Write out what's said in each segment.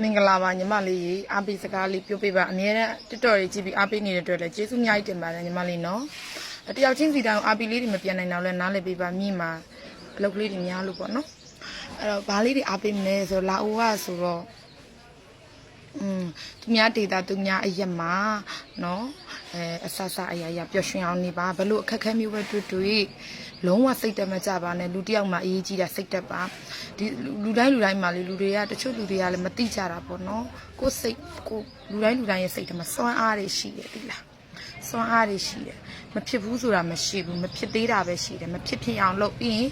မင်္ဂလာပါညီမလေးရေအားပေးစကားလေးပြောပြပါအမြဲတမ်းတစ်တော်ရေးကြည့်ပြီးအားပေးနေတဲ့အတွက်လည်းကျေးဇူးအများကြီးတင်ပါတယ်ညီမလေးနော်အတယောက်ချင်းစီတိုင်းအားပေးလေးတွေမပြန်နိုင်တော့လဲနားလည်ပေးပါမိမှာအလုပ်ကလေးတွေများလို့ပေါ့နော်အဲ့တော့ဘာလေးတွေအားပေးမလဲဆိုတော့လာအိုကဆိုတော့อืมသူများဒေတာသူများအရက်မှာเนาะ အဲအဆဆအရာရာပျော်ရွှင်အောင်နေပါဘလို့အခက်ခဲမျိုးပဲတွေ့တွေ့လုံးဝစိတ်တက်မကြပါနဲ့လူတစ်ယောက်မှအရေးကြီးတာစိတ်တက်ပါဒီလူတိုင်းလူတိုင်းမှာလေလူတွေကတချို့လူတွေကလည်းမသိကြတာပေါ့နော်ကိုယ်စိတ်ကိုလူတိုင်းလူတိုင်းရဲ့စိတ်ထဲမှာစွမ်းအားတွေရှိတယ်ဒီလားစွမ်းအားတွေရှိတယ်မဖြစ်ဘူးဆိုတာမရှိဘူးမဖြစ်သေးတာပဲရှိတယ်မဖြစ်ဖြစ်အောင်လုပ်ပြီးရင်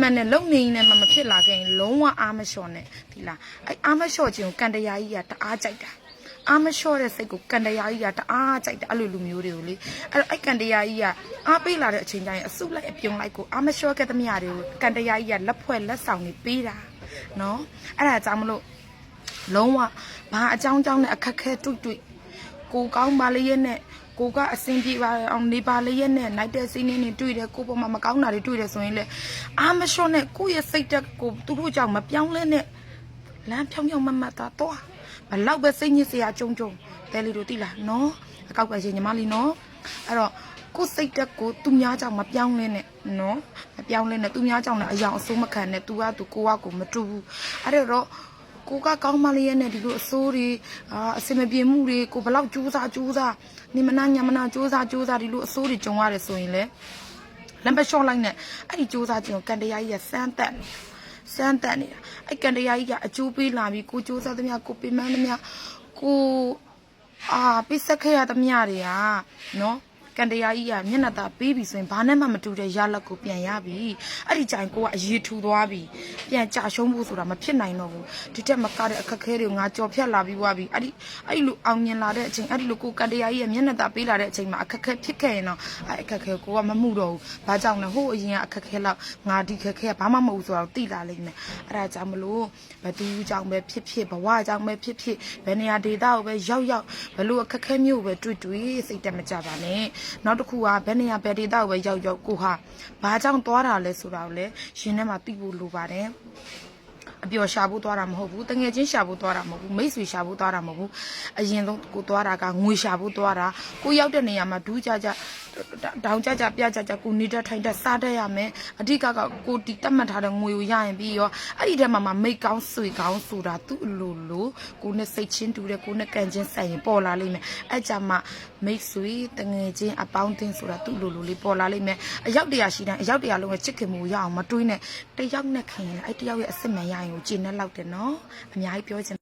မှန်တယ်လုံနေနေမှမဖြစ်လာခဲ့ရင်လုံးဝအားမလျှော့နဲ့ဒီလားအဲအားမလျှော့ခြင်းကိုကန်တရားကြီးကတအားကြိုက်တာ အားမလျှော့တဲ့စိတ်ကိုကန်တရားကြီးကတအားကြိုက်တယ်အဲ့လိုလူမျိုးတွေကိုလေအဲ့တော့အဲ့ကန်တရားကြီးကအားပေးလာတဲ့အချိန်တိုင်းအစုလိုက်အပြုံလိုက်ကိုအားမလျှော့ခဲ့သမျှတွေကိုကန်တရားကြီးကလက်ဖွဲ့လက်ဆောင်နေပေးတာနော်အဲ့ဒါကြောင့်မလို့လုံးဝဘာအကြောင်းကြောင်းနဲ့အခက်ခဲတွေ့တွေ့ကိုကောင်းပါလေရဲ့နဲ့ကိုကအစင်ပြေပါအောင်နေပါလေရဲ့နဲ့နိုင်တဲ့စီးနေနေတွေ့တယ်ကိုပေါ်မှာမကောင်းတာတွေတွေ့တယ်ဆိုရင်လေအားမလျှော့နဲ့ကိုရဲ့စိတ်တက်ကိုသူတို့ကြောင့်မပြောင်းလဲနဲ့လမ်းဖြောင်းဖြောင်းမမတ်တာတော့ ဘလောက်ပဲစိတ်ညစ်စရာကြုံကြုံတဲလီတို့တိလားနော်အကောက်ပဲရှင်ညီမလေးနော်အဲ့တော့ကိုစိတ်တက်ကိုသူများကြောင့်မပြောင်းလဲနဲ့နော်မပြောင်းလဲနဲ့သူများကြောင့်လည်းအယောင်အဆိုးမခံနဲ့ तू က तू ကိုကကိုမတူဘူးအဲ့တော့ကိုကကောင်းမလေးရဲ့နဲ့ဒီလိုအစိုးတွေအာအစင်မပြေမှုတွေကိုဘလောက်ကြိုးစားကြိုးစားနေမနာညမနာကြိုးစားကြိုးစားဒီလိုအစိုးတွေကြုံရတယ်ဆိုရင်လေလမ်းပလျှော့လိုက်နဲ့အဲ့ဒီကြိုးစားခြင်းကိုကန်တရားကြီးကစမ်းတက်နေတာ စမ်းတက်နေတာအဲ့ကန်တရားကြီးကအကျိုးပေးလာပြီးကိုကြိုးစားသမျှကိုပင်မသမျှကိုအာပိစက်ခဲ့ရသမျှတွေကနော် ကန်တရားကြီးကမျက်နှာသာပေးပြီဆိုရင်ဘာနဲ့မှမတူတဲ့ရလက်ကိုပြန်ရပြီအဲ့ဒီကြိုင်ကိုကအရေးထူသွားပြီပြန်ကြာရှုံးဖို့ဆိုတာမဖြစ်နိုင်တော့ဘူးဒီတက်မကတဲ့အခက်အခဲတွေကိုငါကြော်ဖြတ်လာပြီးွားပြီအဲ့ဒီအဲ့ဒီလိုအောင်မြင်လာတဲ့အချိန်အဲ့ဒီလိုကိုကန်တရားကြီးရဲ့မျက်နှာသာပေးလာတဲ့အချိန်မှာအခက်အခဲဖြစ်ခဲ့ရင်တော့အဲ့အခက်အခဲကိုကမမှုတော့ဘူးဘာကြောင့်လဲဟိုအရင်ကအခက်အခဲလောက်ငါဒီခက်ခဲကဘာမှမဟုတ်ဘူးဆိုတော့သိလာလိမ့်မယ်အဲ့ဒါကြောင့်မလို့ဘသူကြောင့်ပဲဖြစ်ဖြစ်ဘဝကြောင့်ပဲဖြစ်ဖြစ်ဘယ်နေရာဒေသကိုပဲရောက်ရောက်ဘလို့အခက်အခဲမျိုးပဲတွေ့တွေ့စိတ်တက်မကြပါနဲ့နောက်တစ်ခုကဘယ်နေရာဘယ်ဒေသကိုပဲရောက်ရောက်ကိုဟာဘာကြောင့်သွားတာလဲဆိုတာကိုလည်းရှင်ထဲမှာသိဖို့လိုပါတယ် အပျော်ရှာဖို့သွားတာမဟုတ်ဘူးတငယ်ချင်းရှာဖို့သွားတာမဟုတ်ဘူးမိတ်ဆွေရှာဖို့သွားတာမဟုတ်ဘူးအရင်ဆုံးကိုသွားတာကငွေရှာဖို့သွားတာကိုရောက်တဲ့နေရာမှာဒူးကြကြတောင်ကြကြပြကြကြကိုနေတတ်ထိုင်တတ်စားတတ်ရမယ်အဓိကကကိုတီတတ်မှတ်ထားတဲ့ငွေကိုရရင်ပြီးရောအဲ့ဒီထဲမှာမှမိတ်ကောင်းဆွေကောင်းဆိုတာသူ့အလိုလိုကိုနဲ့စိတ်ချင်းတူတယ်ကိုနဲ့ကန်ချင်းဆိုင်ရင်ပေါ်လာလိမ့်မယ်အဲ့ကြမှာမိတ်ဆွေတငယ်ချင်းအပေါင်းအသင်းဆိုတာသူ့လိုလိုလေးပေါ်လာလိမ့်မယ်အရောက်တရာရှိတိုင်းအရောက်တရာလုံးရဲ့ချစ်ခင်မှုရအောင်မတွေးနဲ့တယောက်နဲ့ခင်ရင်အဲ့တယောက်ရဲ့အစစ်မှန်ရရင်ကိုကျင့်နဲ့လောက်တယ်နော်အများကြီးပြောချင်